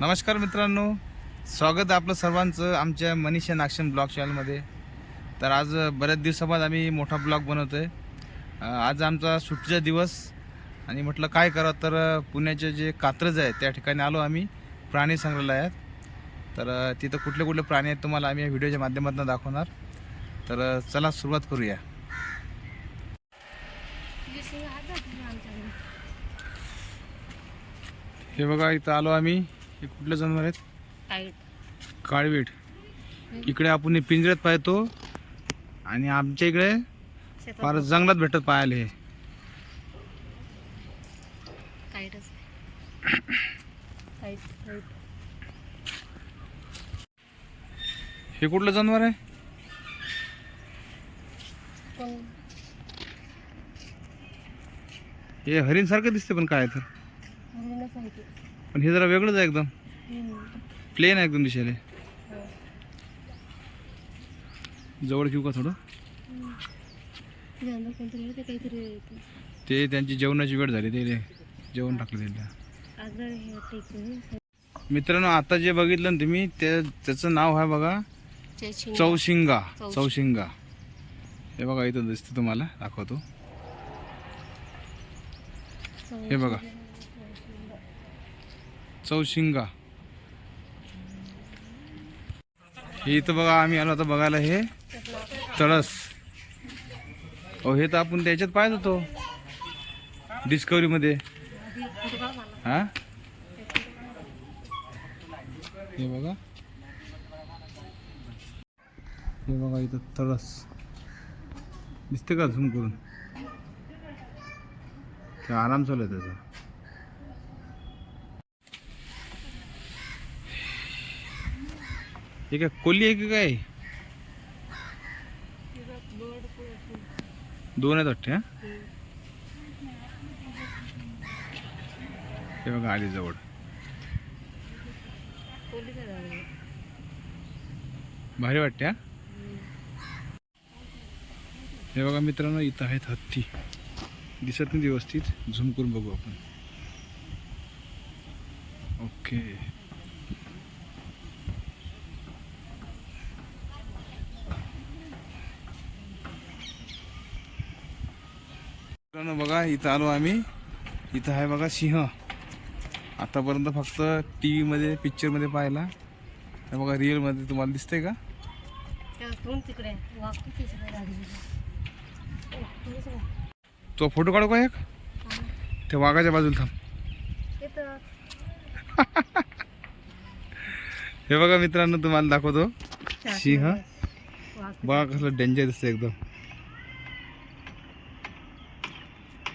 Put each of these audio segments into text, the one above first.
नमस्कार मित्रांनो. स्वागत आपलं सर्वांचं आमच्या मनीषा नागशन ब्लॉग चॅनलमध्ये. तर आज बऱ्याच दिवसाबाद आम्ही मोठा ब्लॉग बनवतो आहे आज आमचा सुट्टीचा दिवस. आणि म्हटलं काय करावं? तर पुण्याचे जे कात्रज आहे त्या ठिकाणी आलो आम्ही प्राणी संग्रहालयात. तर तिथं कुठले कुठले प्राणी आहेत तुम्हाला आम्ही या व्हिडिओच्या माध्यमातून दाखवणार. तर चला सुरुवात करूया. हे बघा इथं आलो आम्ही. हे कुठले जनावर आहेत? काळवीट. इकडे आपण हे पिंजऱ्यात पाहतो. आणि आमच्या इकडे फार जंगलात भेटत पाहायला हे. हे कुठलं जनावर आहे? हे हरिण सारखं दिसते पण काय तर. पण हे जरा वेगळंच आहे एकदम. प्लेन आहे एकदम दिसायला जवळ घेऊ का थोडं? ते त्यांची जेवणाची वेळ झाली ते जेवण टाकलं त्यांना. मित्रांनो आता जे बघितलं ना तुम्ही ते त्याचं नाव आहे बघा चौशिंगा. चौशिंगा. चौशिंगा. हे बघा इथं दिसतं तुम्हाला दाखवतो. हे बघा. चौशिंगा. हे इथं बघा आम्ही आलो आता बघायला हे तळस. अहो हे तर आपण त्याच्यात पाहत होतो. डिस्कवरीमध्ये हा? हे बघा. हे बघा इथं तळस. दिसते का झूम करून? ते आराम चालू आहे त्याचा. हे काय कोल्ली आहे की काय? दोन आहेत वाटते हा? हे बघा आली जवळ भारी वाटते हा? हे बघा मित्रांनो इथं आहेत हत्ती. दिसत नाही व्यवस्थित. झूम करून बघू आपण. ओके मित्रांनो बघा इथं आलो आम्ही. इथं आहे बघा सिंह. आतापर्यंत फक्त टी व्हीमध्ये पिक्चरमध्ये पाहिला. बघा रिअलमध्ये तुम्हाला दिसतंय का? तो फोटो काढू का एक? त्या वाघाच्या बाजूला थांब. हे बघा मित्रांनो तुम्हाला दाखवतो. सिंह. बघा कसलं डेंजर दिसतं एकदम.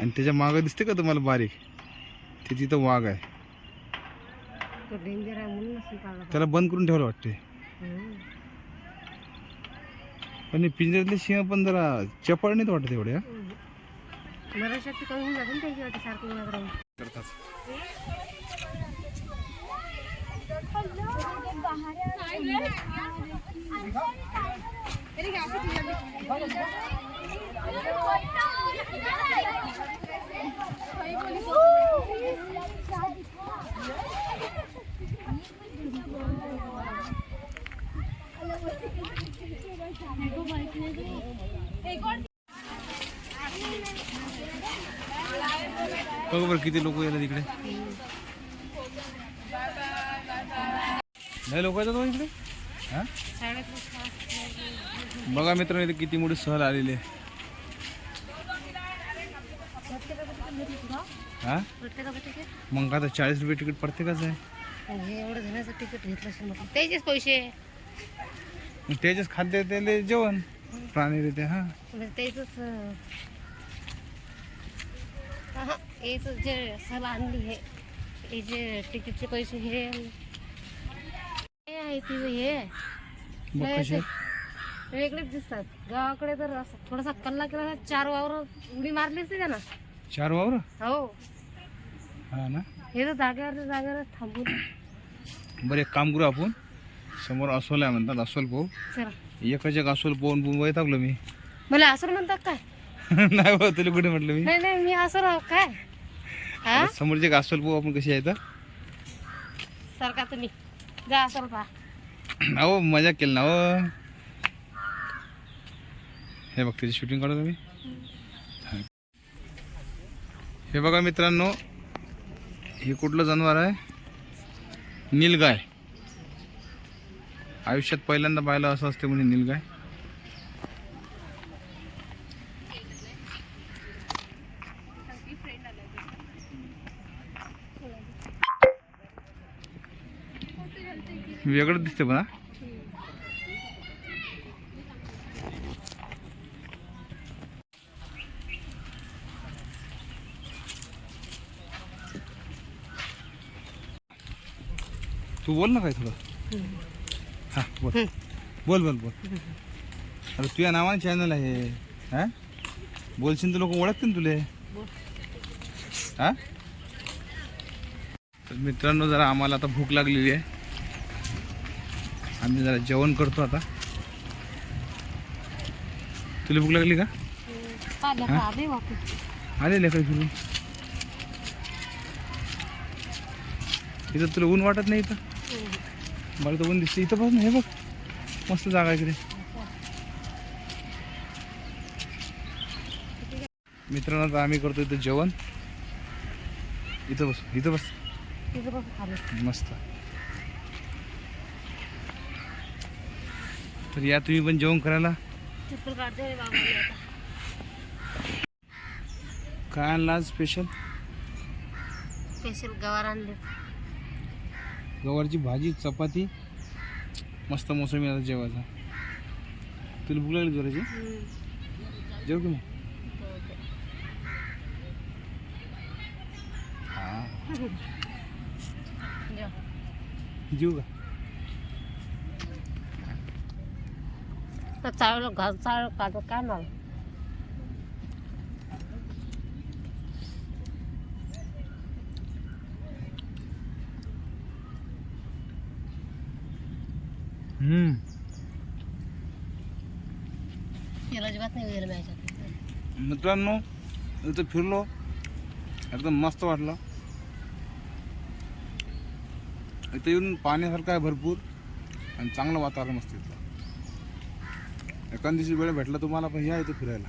आणि त्याच्या मागं दिसते का तुम्हाला बारीक? ते तिथं वाघ आहे. त्याला बंद करून ठेवलं वाटते. पण हे पिंजऱ्यातले सिंह पण जरा चपळ नाहीत वाटत एवढे हा? मला शक्ती कमी होऊन जाते ना त्याची वाटी सारखं उन्हात राहून बघा बरं किती लोक येतात इकडे. नाही लोक येतात इकडे? हा? बघा मित्रांनो इथे किती मोठी सहल आलेली आहे हा? मग आता चाळीस रुपये तिकीट प्रत्येकाच आहे एवढं जणांचं तिकीट घेतलं त्याचेच पैसे. मग त्याच्याच खाद्य त्याले जेवण. प्राणी देते हा त्याच याच जे सहल आणली हे हे जे तिकीटचे पैसे हे आहे ती हे. वेगळेच दिसतात. गावाकडे तर असं थोडासा कल्ला केला चार वावर उडी मारली असते त्यानं. चार वावर? हो. हा ना. हे तर जागेवर जागेवर थांबून. बरं एक काम करू आपण. समोर अस्वल आहे म्हणतात अस्वल पाहू चला. एकच एक अस्वल पाहून पाहून वैतागलो मी. मला असं म्हणतात काय? नाही बा तुला कुठे म्हटलं मी? नाही नाही मी असं राहू काय? हा? समोरचे एक अस्वल पाहू आपण कशी आहे तर सरका तुम्ही? जा असाल पा अहो मजा केली ना हो. हे बघ त्याची शूटिंग काढू तुम्ही हे बघा मित्रांनो हे कुठलं जनावर आहे? नीलगाय. आयुष्यात पहिल्यांदा पाहिलं असं असते म्हणजे नीलगाय वेगळं दिसते पण तू बोल ना काय थोडं. हा बोल. बोल बोल बोल. अरे तुझ्या नावाने चॅनल आहे. हा? बोलशील तर लोक ओळखतील तुले. हा? तर मित्रांनो जरा आम्हाला आता भूक लागलेली आहे. आम्ही जरा जेवण करतो आता. तुला भूक लागली का? आले लेकर फिरून. इथं तुला ऊन वाटत नाही इथं? मला तर ऊन दिसते इथं बघ हे बघ. मस्त जागा आहे इकडे. मित्रांनो आता आम्ही करतो इथं जेवण. इथं बस इथं बस. मस्त. तर या तुम्ही पण जेवण करायला. काय आणला आज स्पेशल स्पेशल गवार आणले गवारची भाजी चपाती. मस्त मोसमी आता जेवायचा. तुला भूक लागली जोराची? जेव की मग? हा. जेऊ का? तर चाळलं घाल काढत काय मला हम्म तेल अजिबात नाही वगैरे माझ्यात मित्रांनो इथं फिरलो. एकदम मस्त वाटलं. इथं येऊन पाहण्यासारखं आहे भरपूर आणि चांगलं वातावरण मस्त इथलं. एखाद दिवशी वेळ भेटला तुम्हाला पण या इथं फिरायला.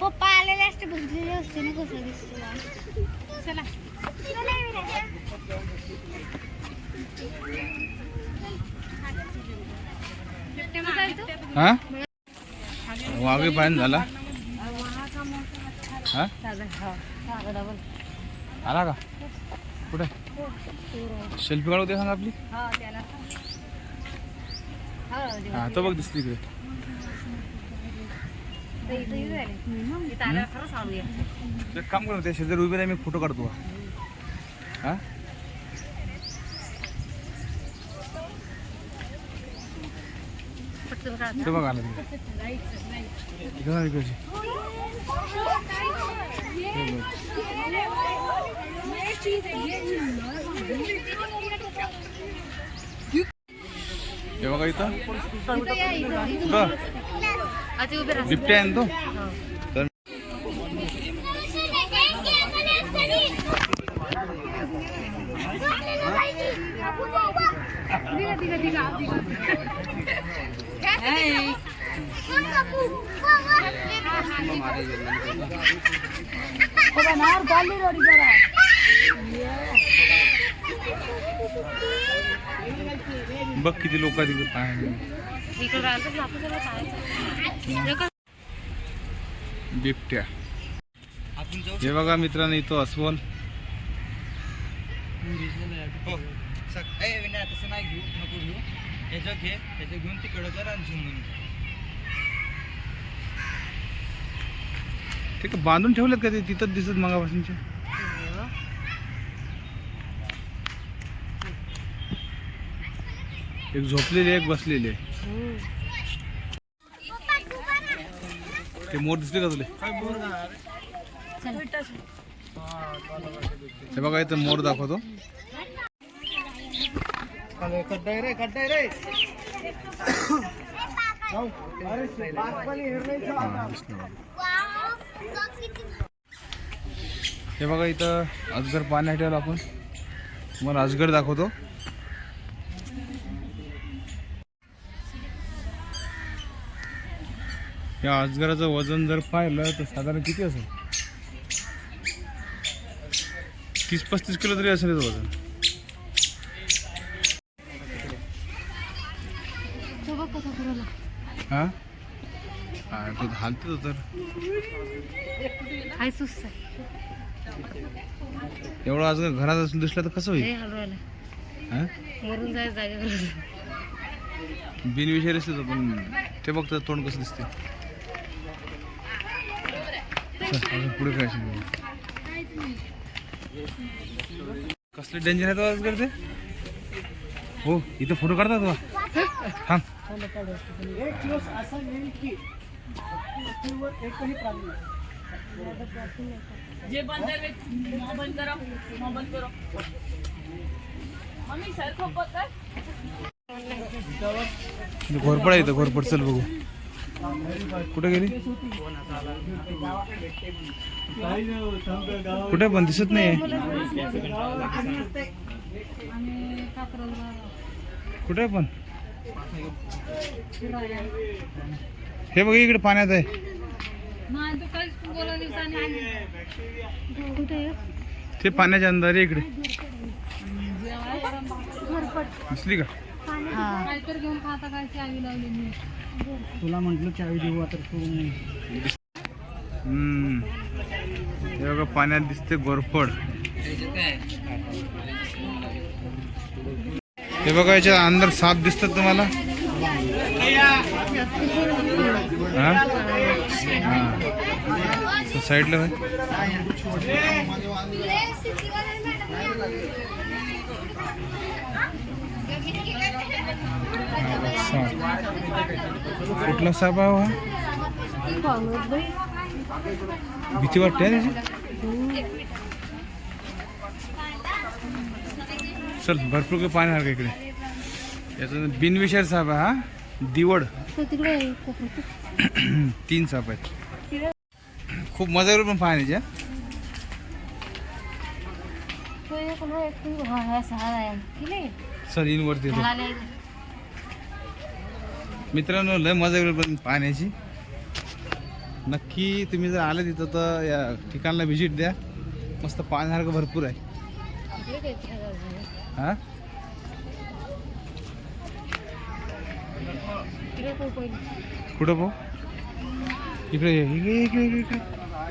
पप्पा आलेले असते बघितलेले असते ना कसं दिसतो चला. हा? वाघे पायन झाला? हा? डबल आला का? कुठे? सेल्फी काढू दे सांग आपली. हा तो बघ दिसली इकडे. एक काम कर त्या शेजारी उभी राही मी फोटो काढतो हा? ते बघ आलं. हे इथं. बिबट्या आहे तो? बघ किती लोक तिकडे पाहायला. बिबट्या. हे बघा मित्रांनो इथं अस्वल. हो तसं नाही घेऊ नको घेऊ ह्याचं घे ह्याचं घेऊन तिकडं कर आणि झुमून ते का बांधून ठेवलेत का ते? तिथंच दिसत मगापासूनचे. एक झोपलेली आहे, एक बसलेली. आहे ते मोर दिसले का तुले? हे बघा इथं मोर दाखवतो. हे बघा इथं अजगर पाण्यात ठेवलं आपण तुम्हाला अजगर दाखवतो. या अजगराचं वजन जर पाहिलं तर साधारण किती असेल? तीस पस्तीस किलो तरी असेल याचं वजन. हा? तो तो तर. एवढं अजगर घरात असून दिसलं तर कसं होईल? हलवायला हा मरून बिनविषय पण. ते बघतं तोंड कसं दिसते अजून पुढे काय. कसले डेंजर आहे तो आज करते हो इथं फोटो काढतात बा थांब. घोरपड आहे इथं घोरपड चल बघू. कुठे गेली? कुठे पण दिसत नाही कुठे पण? हे बघ इकडे पाण्यात आहे. ते पाण्याच्या अंदर इकडे. दिसली का? हा. तुला म्हटलं चावी देऊ आता तू. हम्म. हे बघा पाण्यात दिसते गोरफड. हे बघा याच्या अंदर साप दिसतात तुम्हाला? हा? हा. तो साईडला होय. कुठला साप आहे हा? भीती वाटते ना त्याची? चल भरपूर काही पाणी आहे इकडे? याचा बिनविषार साप आहे हा. दिवड. तीन साप आहेत. खूप मजा येईल पण पाहण्याच्या तो एक ना, एक हा, हा, सहा आहे. की नाही? चल इन वरती येतो. मित्रांनो लय मजा येईल पण पाहण्याची नक्की तुम्ही जर आले तिथं तर या ठिकाणला व्हिजिट द्या मस्त पाहण्यासारखं भरपूर आहे. हा. कुठं इकडे इकडे इकडे इकडे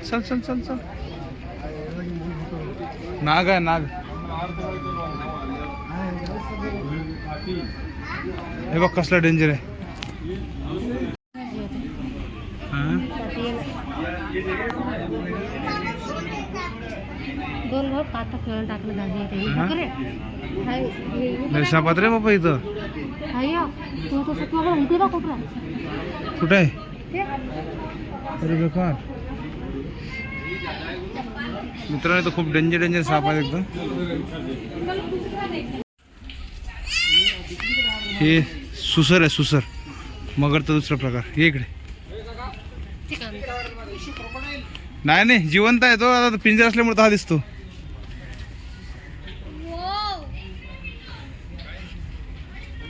चल चल चल चल नाग आहे नाग हे बघ कसला डेंजर आहे? दोन भाऊ पाता खेळून टाकलं दादी ते? करे हाय लय सापात रे बाबा इथं. तू तू. कुठं आहे ते. अरे बेकार मित्रांनो इथं खूप डेंजर डेंजर साप आहेत एकदम हे सुसर आहे सुसर. मगरचा दुसरा प्रकार. हे इकडे. नाही नाही जिवंत आहे तो. आता पिंजर असल्यामुळे तो हा दिसतो.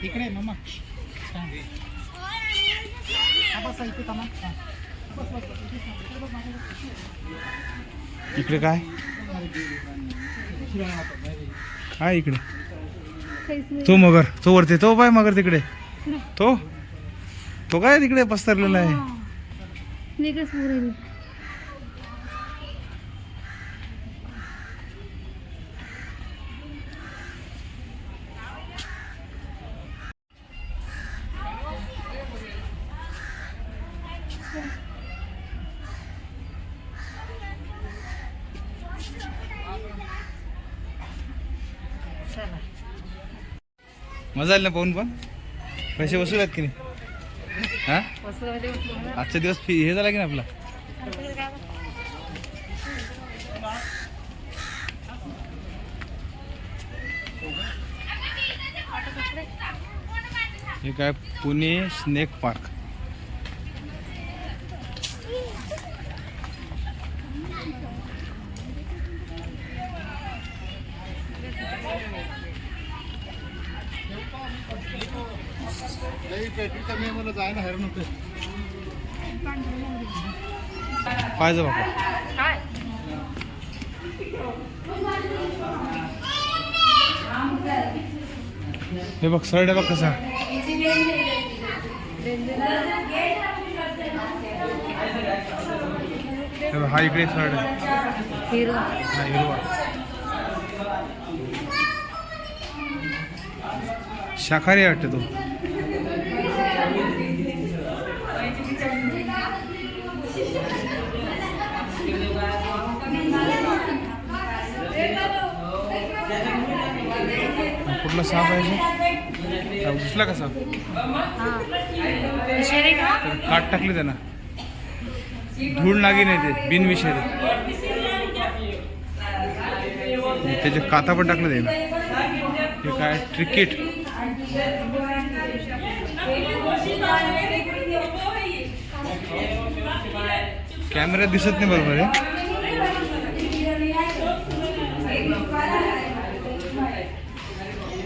इकडे मम्मा इकडे काय? काय इकडे. तो मगर तो वरती तो पाय मगर तिकडे. तो? तो काय तिकडे पसरलेला आहे? मजा आली ना पाहून पण? पैसे वसूल आहेत की नाही? हा? आजचा दिवस फी हे झाला की नाही आपला? हे काय पुणे स्नेक पार्क. पाहिजे बाबा. हे बघ सरड बघ कसा? हे बघ, हा इकडे सरड आहे हिरो हा हिरवा. शाकाहारी वाटते तो. कुठला साप आहे तो? हा, दिसला का साप विषारी का? तर काट टाकले त्यांना. धूळ लागी नाही ते बिनविषारी त्याचे काता पण टाकलं त्याला हे काय? ट्रिकेट कॅमेऱ्यात दिसत नाही बरोबर आहे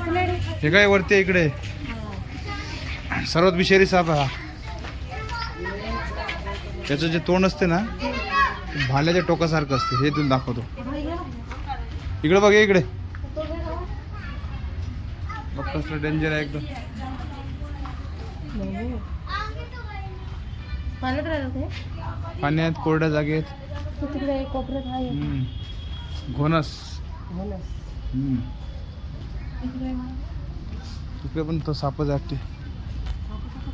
हे काय वरती आहे इकडे? सर्वात विषारी साप हा. त्याचं जे तोंड असते ना भाल्याच्या टोकासारखं असते. हे तुला दाखवतो. इकडे बघ इकडे. कसलं डेंजर आहे एकदम. पाण्यात कोरड्या जागेत. घोणस. हम्म. इकडे पण तो सापच वाटते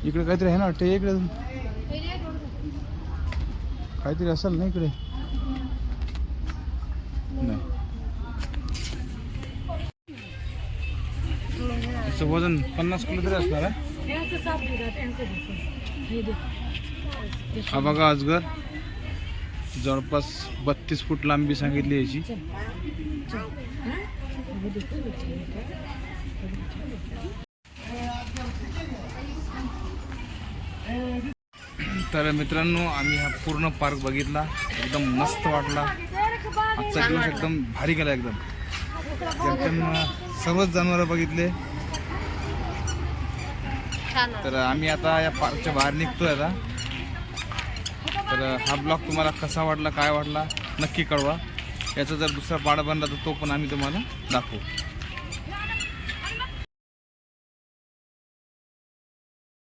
इकडे काहीतरी आहे ना वाटते इकडे काहीतरी असेल ना इकडे? नाही. वजन पन्नास किलो तरी असणार आहे. हा बघा अजगर. जवळपास बत्तीस फूट लांबी सांगितली याची. तर मित्रांनो आम्ही हा पूर्ण पार्क बघितला. एकदम मस्त वाटला. आजचा दिवस एकदम भारी गेला एकदम. एकदम सर्वच जनावरं बघितले. तर आम्ही आता या पार्कच्या बाहेर निघतोय आता. तर हा ब्लॉग तुम्हाला कसा वाटला काय वाटला नक्की कळवा. याचा जर दुसरा पाडा बनला तर तो पण आम्ही तुम्हाला दाखवू.